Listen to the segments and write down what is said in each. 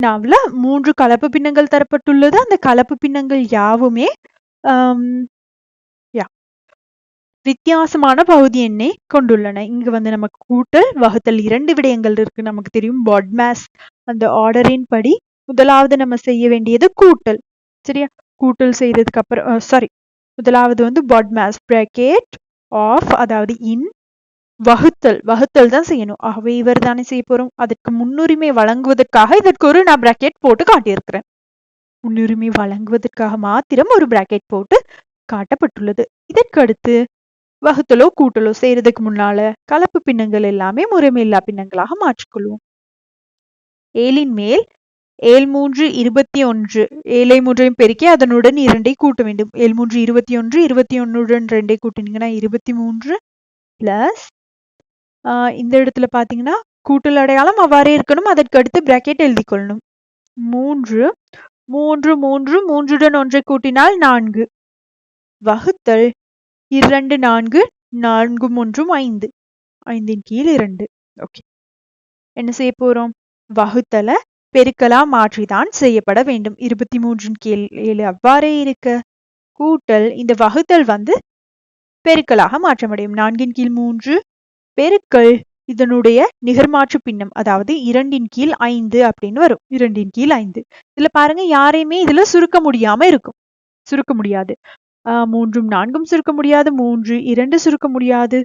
வினாவுல மூன்று கலப்பு பின்னங்கள் தரப்பட்டுள்ளது. அந்த கலப்பு பின்னங்கள் யாவுமே யா வித்தியாசமான பகுதி எண்ணை கொண்டுள்ளன. இங்கு வந்து நமக்கு கூட்டல் வகுத்தல் இரண்டு விடயங்கள் இருக்கு. நமக்கு தெரியும் பாட்மேஸ் அந்த ஆர்டரின் படி. முதலாவது நம்ம செய்ய வேண்டியது கூட்டல். சரியா? கூட்டல் செய்ததுக்கு அப்புறம் சாரி முதலாவது வந்து பாட்மேஸ் பிராக்கெட் ஆஃப் அதாவது இன் வகுத்தல் வகுத்தல் தான் செய்யணும். ஆகவே இவர் தானே செய்ய போறோம். அதற்கு முன்னுரிமை வழங்குவதற்காக இதற்கு ஒரு நான் பிராக்கெட் போட்டு காட்டியிருக்கிறேன். முன்னுரிமை வழங்குவதற்காக மாத்திரம் ஒரு பிராக்கெட் போட்டு காட்டப்பட்டுள்ளது. இதற்கு அடுத்து வகுத்தலோ கூட்டலோ செய்யறதுக்கு முன்னால கலப்பு பின்னங்கள் எல்லாமே முறைமையில்லா பின்னங்களாக மாற்றிக்கொள்வோம். ஏழின் மேல் ஏழ் மூன்று இருபத்தி ஒன்று. ஏழை மூன்றையும் பெருக்கி அதனுடன் இரண்டை கூட்ட வேண்டும். ஏழ் மூன்று இருபத்தி ஒன்று இருபத்தி ஒன்னுடன் ரெண்டை கூட்டினீங்கன்னா இருபத்தி மூன்று பிளஸ் இந்த இடத்துல பார்த்தீங்கன்னா கூட்டல் அடையாளம் அவ்வாறே இருக்கணும். அதற்கு அடுத்து பிராக்கெட் எழுதி கொள்ளணும். மூன்று மூன்று மூன்று மூன்றுடன் ஒன்றை கூட்டினால் நான்கு. வகுத்தல் இரண்டு நான்கு நான்கு மூன்றும் ஐந்து. ஐந்தின் கீழ் இரண்டு. ஓகே என்ன செய்ய போறோம்? வகுத்தலை பெருக்கலா மாற்றிதான் செய்யப்பட வேண்டும். இருபத்தி மூன்றின் கீழ் ஏழு அவ்வாறே இருக்க. கூட்டல் இந்த வகுத்தல் வந்து பெருக்கலாக மாற்ற முடியும் நான்கின் கீழ் மூன்று பெருக்கல் இதனுடைய நிகர்மாற்று பின்னம். அதாவது இரண்டின் கீழ் ஐந்து அப்படின்னு வரும். இரண்டின் கீழ் ஐந்து. இதுல பாருங்க யாரையுமே இதுல சுருக்க முடியாம இருக்கும். சுருக்க முடியாது. ஆஹ் மூன்றும் நான்கும் சுருக்க முடியாது. மூன்று இரண்டு சுருக்க முடியாது.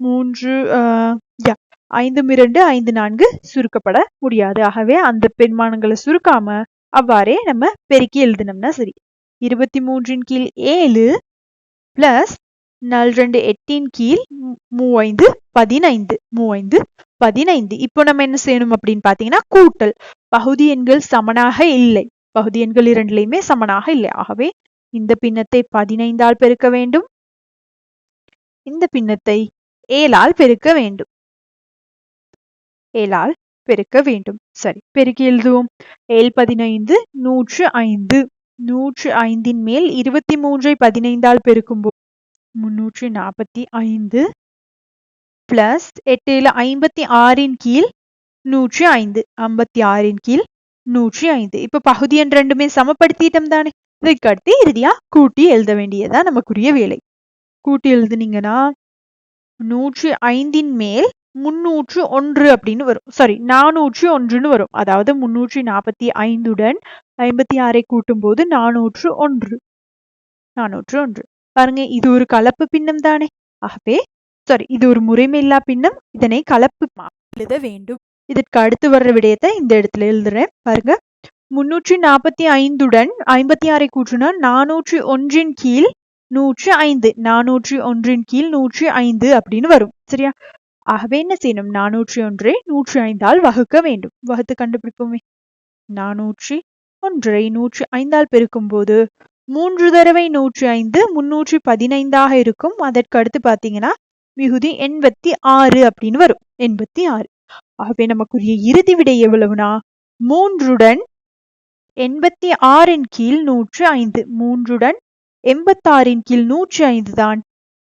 மூன்று ஆஹ் யா ஐந்தும் இரண்டு ஐந்து நான்கு சுருக்கப்பட முடியாது. ஆகவே அந்த பெண்மானங்களை சுருக்காம அவ்வாறே நம்ம பெருக்கி எழுதினோம்னா சரி. இருபத்தி மூன்றின் கீழ் ஏழு பிளஸ் நல் ரெண்டு எட்டின் கீழ் மூவைந்து பதினைந்து மூவைந்து பதினைந்து. இப்போ நம்ம என்ன செய்யணும் அப்படின்னு பாத்தீங்கன்னா கூட்டல். பகுதி எண்கள் சமனாக இல்லை. பகுதி எண்கள் இரண்டுலையுமே சமனாக இல்லை. ஆகவே இந்த பின்னத்தை பதினைந்தால் பெருக்க வேண்டும். இந்த பின்னத்தை ஏழால் பெருக்க வேண்டும். ஏழால் பெருக்க வேண்டும். சரி பெருக்கி எழுதுவோம். ஏழ் பதினைந்து நூற்று ஐந்து. நூற்று ஐந்தின் மேல் இருபத்தி மூன்றை பதினைந்தால் பெருக்கும்போது முன்னூற்றி நாற்பத்தி ஐந்து. பிளஸ் எட்டில் ஐம்பத்தி ஆறின் கீழ் நூற்றி ஐந்து. ஐம்பத்தி ஆறின் கீழ் நூற்றி ஐந்து. இப்ப பகுதி எண் ரெண்டுமே சமப்படுத்திட்டோம் தானே. இதுக்கு அடுத்து இறுதியா கூட்டி எழுத வேண்டியதா நமக்குரிய வேலை. கூட்டி எழுதுனீங்கன்னா நூற்றி ஐந்தின் மேல் முன்னூற்று ஒன்று அப்படின்னு வரும். சாரி நானூற்று ஒன்றுன்னு வரும். அதாவது முன்னூற்றி நாற்பத்தி ஐந்துடன் ஐம்பத்தி ஆறை கூட்டும் போது நானூற்று ஒன்று. நானூற்று ஒன்று. பாருங்க இது ஒரு கலப்பு பின்னம் தானே. ஆகவே சாரி இது ஒரு முறைமையில்லா பின்னம் இதனை கலப்பு எழுத வேண்டும். இதற்கு அடுத்து வர்ற விடயத்தை இந்த இடத்துல எழுதுறேன். பாருங்க. முன்னூற்றி நாற்பத்தி ஐந்துடன் ஐம்பத்தி ஆறை கூற்றுனா நானூற்றி ஒன்றின் கீழ் நூற்றி ஐந்து. நானூற்றி ஒன்றின் கீழ் நூற்றி ஐந்து அப்படின்னு வரும். சரியா? ஆகவே என்ன செய்யணும்? நானூற்றி ஒன்றை நூற்றி ஐந்தால் வகுக்க வேண்டும். வகுத்து கண்டுபிடிப்போமே. நானூற்றி ஒன்றை நூற்றி ஐந்தால் பெருக்கும் போது மூன்று தடவை நூற்றி ஐந்து முன்னூற்றி பதினைந்தாக இருக்கும். அதற்கு அடுத்து பார்த்தீங்கன்னா மிகுதி எண்பத்தி ஆறு அப்படின்னு வரும். எண்பத்தி ஆறு. ஆகவே நமக்குரிய இறுதி விடை எவ்வளவுனா மூன்றுடன் எண்பத்தி ஆறின் கீழ் நூற்று ஐந்து. மூன்றுடன் எண்பத்தாறின் கீழ் நூற்றி ஐந்து தான்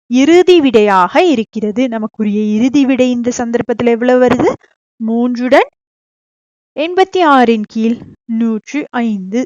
இறுதி விடையாக இருக்கிறது. நமக்குரிய இறுதி விடை இந்த சந்தர்ப்பத்தில் எவ்வளவு வருது? மூன்றுடன் எண்பத்தி ஆறின் கீழ் நூற்று ஐந்து.